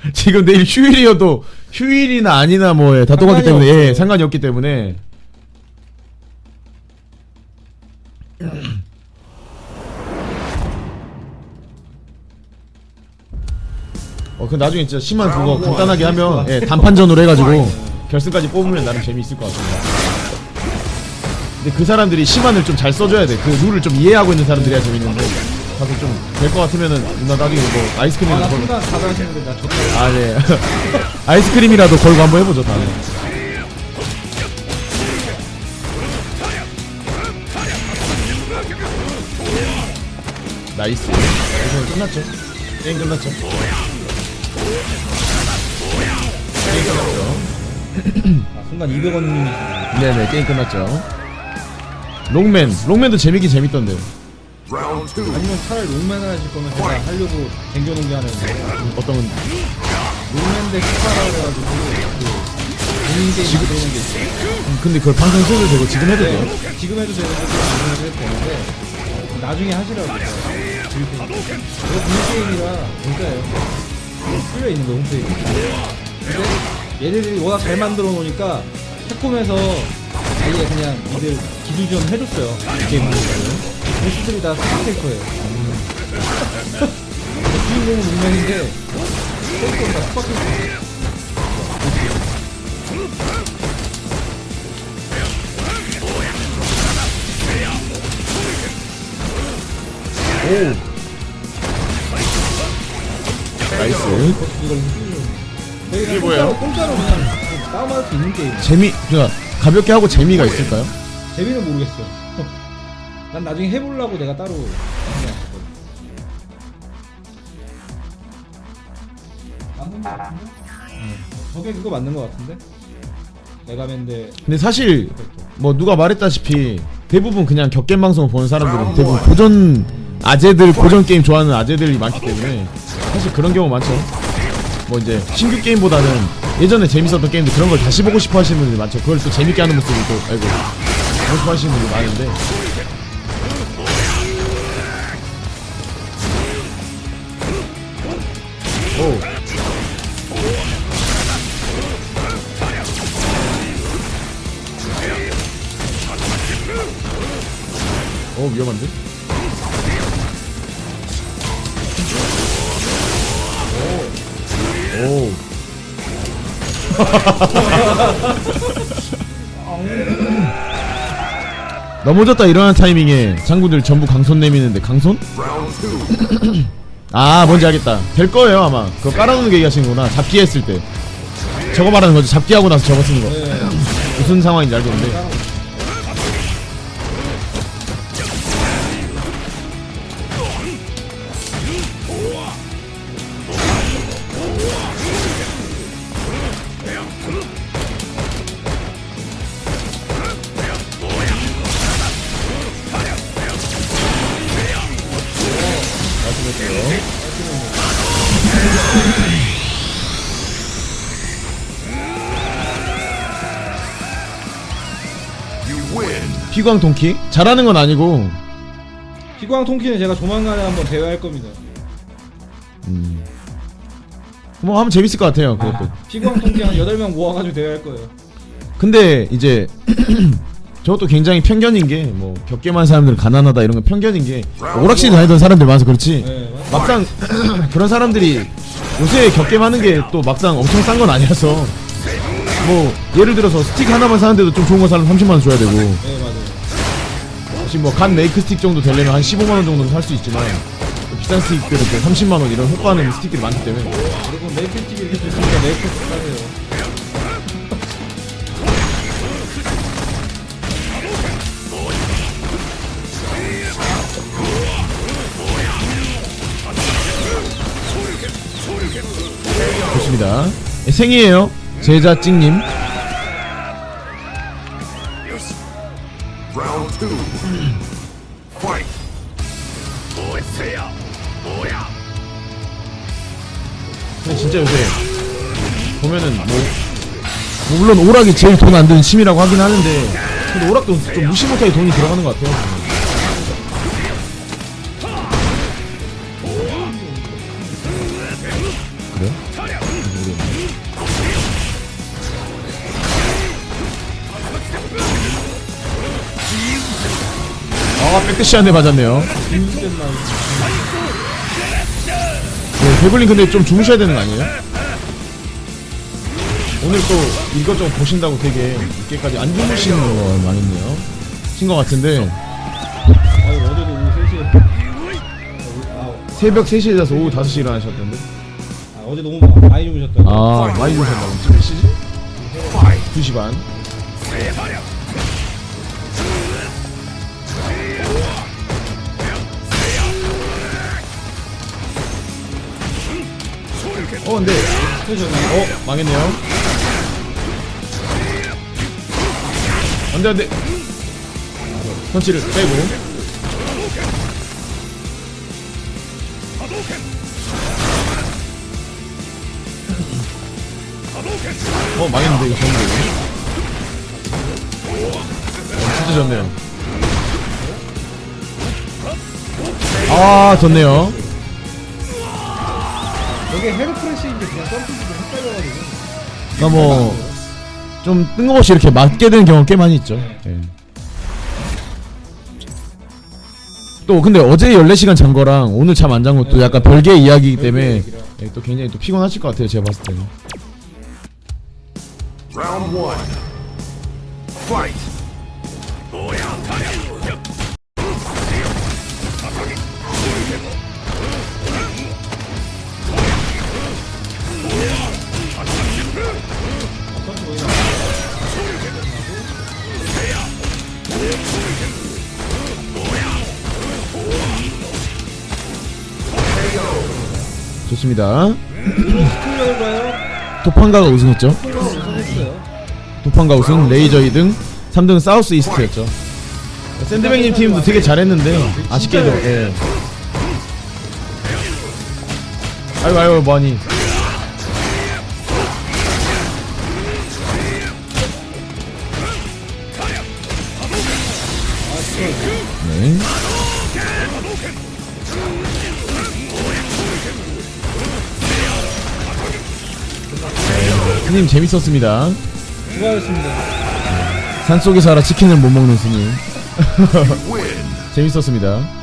지금 내일 휴일이어도 휴일이나 아니나 뭐에 다 똑같기 상관이 때문에 예, 없어요. 상관이 없기 때문에 어, 그 나중에 진짜 심한 그거 간단하게 하면 예, 단판전으로 해가지고 결승까지 뽑으면 나름 재미있을 것 같습니다. 근데 그 사람들이 시간을 좀 잘 써줘야 돼. 그 룰을 좀 이해하고 있는 사람들이야 재밌는데. 가서 좀 될 것 같으면은 누나 나중에 뭐 아이스크림 아나 걸고. 순간 나아 네. 아이스크림이라도 걸고 한번 해보죠 다음에. 나이스. 이거 끝났죠? 게임 끝났죠? 게임 끝났죠? 아, 순간 200원 네네 게임 끝났죠. 롱맨, 롱맨도 재밌긴 재밌던데. Round two. 아니면 차라리 롱맨을 하실 거면 제가 하려고 댕겨놓은 게 하나 있는데 어떤 롱맨 대 스파라 해가지고 그 본인 게임 만드는 게 있어요. 음, 근데 그걸 방송 써도 되고 지금 해도 돼요? 네, 지금 해도 되는데 지금 해도 되는데 나중에 하시라고 그래요. 이거 본인 게임이라 진짜예요. 풀려 있는 거 홈페이지. 근데 얘네들이 워낙 잘 만들어 놓으니까 캡콤에서 아예 그냥 이들 기술 좀 해줬어요. 게임 만들어요 보스들이 다 스파테이커예요 주인공은 롱맨인데 캐릭터가 다 스파테이커 나이스. 이걸 이게 뭐예요? 공짜로 그냥 다운받을 수 있는 게임 재미, 그니까 가볍게 하고 재미가 있을까요? 재미는 모르겠어요 난 나중에 해보려고 내가 따로. 맞는 거 같은데? 응. 저게 그거 맞는 거 같은데? 메가맨데 근데 사실 뭐 누가 말했다시피 대부분 그냥 격겜 방송 보는 사람들은 대부분 고전 아재들 고전 게임 좋아하는 아재들이 많기 때문에 사실 그런 경우 많죠. 뭐 이제 신규 게임보다는 예전에 재밌었던 게임들 그런 걸 다시 보고 싶어 하시는 분들이 많죠. 그걸 또 재밌게 하는 모습을 또 알고 보고 싶어 하시는 분들이 많은데 오 어 위험한데? 오. 오. 넘어졌다 일어나는 타이밍에 장군들 전부 강손 내미는데 강손? 아 뭔지 알겠다. 될 거예요 아마. 그거 깔아놓는 게 얘기하시는구나. 잡기 했을 때. 저거 말하는 거죠 잡기 하고 나서 저거 쓰는 거. 네. 무슨 상황인지 알겠는데 피광 동키? 잘하는 건 아니고. 피광 통키는 제가 조만간에 한번 대회할 겁니다. 뭐 하면 재밌을 것 같아요 그것도. 피광 통키 한 8명 모아가지고 대회할 거예요. 근데 이제 저것도 굉장히 편견인 게뭐 격겜한 사람들은 가난하다 이런 건 편견인 게 오락실 다니던 사람들 많아서 그렇지 네 맞- 막상 그런 사람들이 요새 격겜하는 게 또 막상 엄청 싼 건 아니라서 뭐 예를 들어서 스틱 하나만 사는데도 좀 좋은 거 사면 30만 원 줘야 되고. 네 맞아요. 지금 뭐간 메이크 스틱 정도 되려면 한 15만 원 정도는 살 수 있지만 또 비싼 스틱들은 또 30만 원 이런 효과는 스틱들이 많기 때문에. 그리고 메이플 TV 이렇게 주니까 메이플 사세요 생이에요 제자 찍님. 근데 진짜 요새 보면은 뭐, 뭐 물론 오락이 제일 돈 안 드는 취미라고 하긴 하는데 근데 오락도 좀 무시 못하게 돈이 들어가는 것 같아요 아 백대시 한대 맞았네요. 네, 배불린 근데 좀 주무셔야 되는 거 아니에요? 오늘 또 이것저것 보신다고 되게 늦게까지 안 주무시는 거 망했네요. 신것 같은데. 아유 어제도 오후 3시에 아, 새벽 3시에 자서 오후 5시에 일어나셨던데? 아 어제 너무 많이 주무셨다고. 아 많이 주무셨다고. 지금 몇 시지? 2시 반 어 근데 그러셨나요? 어 망했네요. 안돼 안돼 펀치를 빼고. 어 망했는데 이거 좋은데 어, 진짜 좋네요. 아 좋네요 이게 헤르프레시인데 그냥 점프도 헷갈려가지고 나뭐좀 뜬금없이 이렇게 맞게 되는 경우 꽤 많이 있죠. 예. 또 근데 어제 14시간 잔 거랑 오늘 잠 안 잔 것도 약간 별개의 이야기이기 때문에 예, 또 굉장히 또 피곤하실 것 같아요. 제가 봤을 때는. Round one. Fight. 좋습니다. 봐요 도판가가 우승했죠. 우승했어요 도판가 우승, 레이저 2등, 3등은 사우스 이스트였죠. 샌드백님 팀도 되게 잘했는데 아쉽게도 예. 아이고 아이고 뭐하니 네. 스님 재밌었습니다. 수고하셨습니다 산속에서 알아 치킨을 못 먹는 스님. 재밌었습니다.